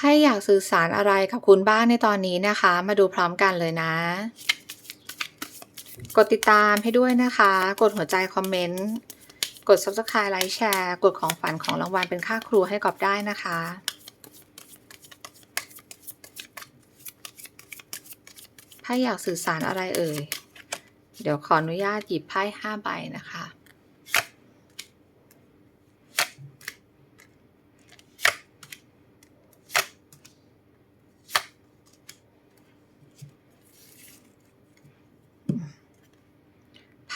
ไพ่อยากสื่อสารอะไรกับคุณบ้างในตอนนี้นะคะ มาดูพร้อมกันเลยนะ กดติดตามให้ด้วยนะคะ กดหัวใจคอมเมนต์กด subscribe ไลค์แชร์ กดของฝันของรางวัลเป็นค่าครูให้กอบได้นะคะ ไพ่อยากสื่อสารอะไรเอ่ย เดี๋ยวขออนุญาตหยิบไพ่ห้าใบนะคะ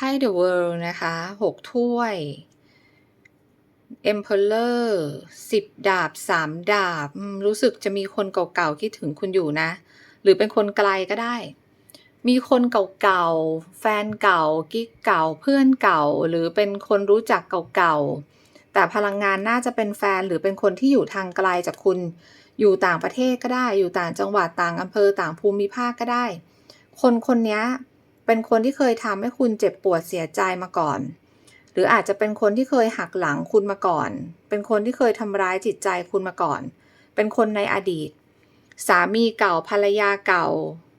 ไพ่ The World นะคะหกถ้วย Emperor สิบดาบสามดาบ รู้สึกจะมีคนเก่าๆ คิดถึงคุณอยู่นะ หรือเป็นคนไกลก็ได้ มีคนเก่าๆ แฟนเก่า กิ๊กเก่า เพื่อนเก่า หรือเป็นคนรู้จักเก่าๆ แต่พลังงานน่าจะเป็นแฟนหรือเป็นคนที่อยู่ทางไกลจากคุณ อยู่ต่างประเทศก็ได้ อยู่ต่างจังหวัดต่างอำเภอต่างภูมิภาคก็ได้ คนคนนี้ เป็นคนที่เคยทำให้คุณเจ็บปวดเสียใจมาก่อน หรืออาจจะเป็นคนที่เคยหักหลังคุณมาก่อน เป็นคนที่เคยทำร้ายจิตใจคุณมาก่อน เป็นคนในอดีต สามีเก่าภรรยาเก่า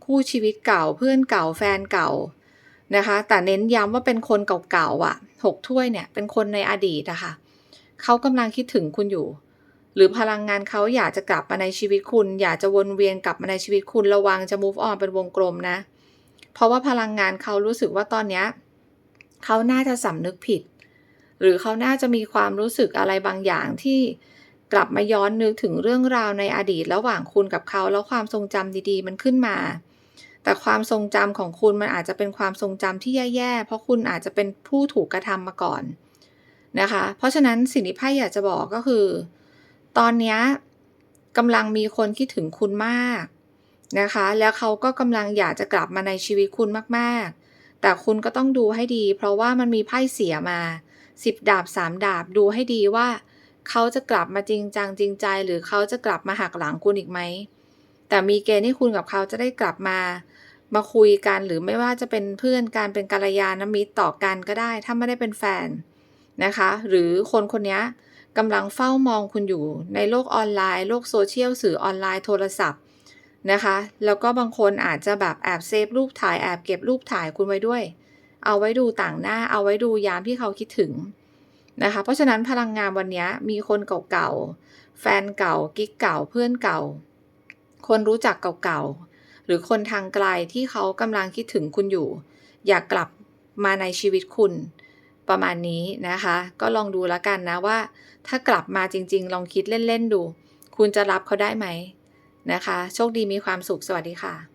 คู่ชีวิตเก่า เพื่อนเก่าแฟนเก่านะคะ แต่เน้นย้ำว่าเป็นคนเก่าๆอะหกถ้วยเนี่ยเป็นคนในอดีตนะคะเขากำลังคิดถึงคุณอยู่ หรือพลังงานเขาอยากจะกลับมาในชีวิตคุณ อยากจะวนเวียนกลับมาในชีวิตคุณระวังจะ move on เป็นวงกลมนะ เพราะว่าพลังงานเขารู้สึกว่าตอนเนี้ยเขาน่าจะสำนึกผิด หรือเขาน่าจะมีความรู้สึกอะไรบางอย่างที่กลับมาย้อนนึกถึงเรื่องราวในอดีตระหว่างคุณกับเขา แล้วความทรงจำดีๆ มันขึ้นมา แต่ความทรงจำของคุณมันอาจจะเป็นความทรงจำที่แย่ๆ เพราะคุณอาจจะเป็นผู้ถูกกระทำมาก่อนนะคะ เพราะฉะนั้นสิ่งที่ไพ่อยากจะบอกก็คือ ตอนนี้กำลังมีคนคิดถึงคุณมาก นะคะ แล้วเขาก็กำลังอยากจะกลับมาในชีวิตคุณมากๆ แต่คุณก็ต้องดูให้ดี เพราะว่ามันมีไพ่เสียมาสิบดาบสามดาบดูให้ดีว่า เขาจะกลับมาจริงจังจริงใจ หรือเขาจะกลับมาหักหลังคุณอีกไหม แต่มีเกณฑ์ที่คุณกับเขาจะได้กลับมา มาคุยกันหรือไม่ว่าจะเป็นเพื่อนการเป็นกัลยาณมิตรต่อกันก็ได้ ถ้าไม่ได้เป็นแฟนนะคะ หรือคนคนนี้กำลังเฝ้ามองคุณอยู่ในโลกออนไลน์ โลกโซเชียลสื่อออนไลน์โทรศัพท์ นะคะ แล้วก็บางคนอาจจะแบบแอบเซฟรูปถ่ายแอบเก็บรูปถ่ายคุณไว้ด้วย เอาไว้ดูต่างหน้า เอาไว้ดูยามที่เขาคิดถึงนะคะ เพราะฉะนั้นพลังงานวันนี้มีคนเก่าๆ แฟนเก่า กิ๊กเก่า เพื่อนเก่า คนรู้จักเก่าๆ หรือคนทางไกลที่เขากำลังคิดถึงคุณอยู่ อยากกลับมาในชีวิตคุณ ประมาณนี้นะคะ ก็ลองดูแล้วกันนะว่า ถ้ากลับมาจริง ๆ ลองคิดเล่นๆดู คุณจะรับเขาได้ไหม นะคะ โชคดีมีความสุข สวัสดีค่ะ